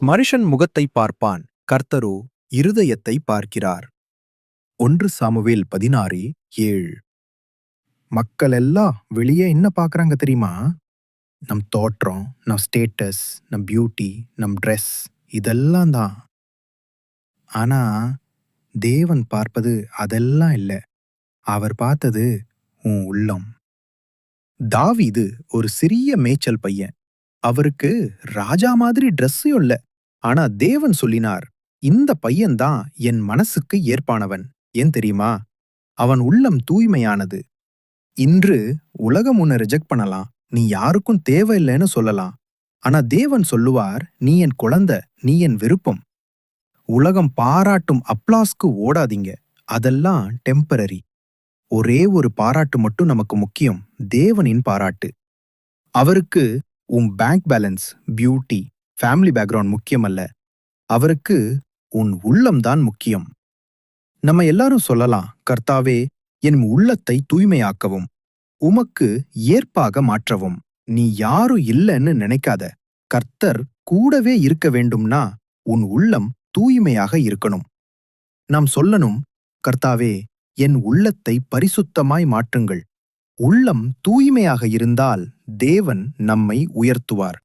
மனுஷன் முகத்தை பார்ப்பான். கர்த்தரோ இருதயத்தை பார்க்கிறார். ஒன்று சாமுவேல் பதினாறு ஏழு. மக்கள் எல்லாம் வெளியே என்ன பார்க்குறாங்க தெரியுமா? நம் தோற்றம் நம் ஸ்டேட்டஸ் நம் பியூட்டி நம் ட்ரெஸ் இதெல்லாம் தான். ஆனா தேவன் பார்ப்பது அதெல்லாம் இல்ல. அவர் பார்த்தது உன் உள்ளம். தாவிது ஒரு சிறிய மேய்ச்சல் பையன். அவருக்கு ராஜா மாதிரி ட்ரெஸ்ஸும் இல்ல. ஆனா தேவன் சொல்லினார் இந்த பையன்தான் என் மனசுக்கு ஏற்பானவன். ஏன் தெரியுமா? அவன் உள்ளம் தூய்மையானது. இன்று உலகம் உன்னை ரிஜெக்ட் பண்ணலாம். நீ யாருக்கும் தேவையில்லைன்னு சொல்லலாம். ஆனா தேவன் சொல்லுவார் நீ என் குழந்தை நீ என் விருப்பம். உலகம் பாராட்டும் அப்ளாஸ்க்கு ஓடாதீங்க. அதெல்லாம் டெம்பரரி ஒரே ஒரு பாராட்டு மட்டும் நமக்கு முக்கியம். தேவனின் பாராட்டு. அவருக்கு உன் bank balance beauty family background முக்கியமல்ல. அவருக்கு உன் உள்ளம்தான் முக்கியம். நம்ம எல்லாரும் சொல்லலாம் கர்த்தாவே என் உள்ளத்தை தூய்மையாக்கவும் உமக்கு ஏற்பாக மாற்றவும். நீ யாரும் இல்லைன்னு நினைக்காத. கர்த்தர் கூடவே இருக்க வேண்டும்னா உன் உள்ளம் தூய்மையாக இருக்கணும். நாம் சொல்லணும் கர்த்தாவே என் உள்ளத்தை பரிசுத்தமாய் மாற்றுங்கள். உள்ளம் தூய்மையாக இருந்தால் தேவன் நம்மை உயர்த்துவார்.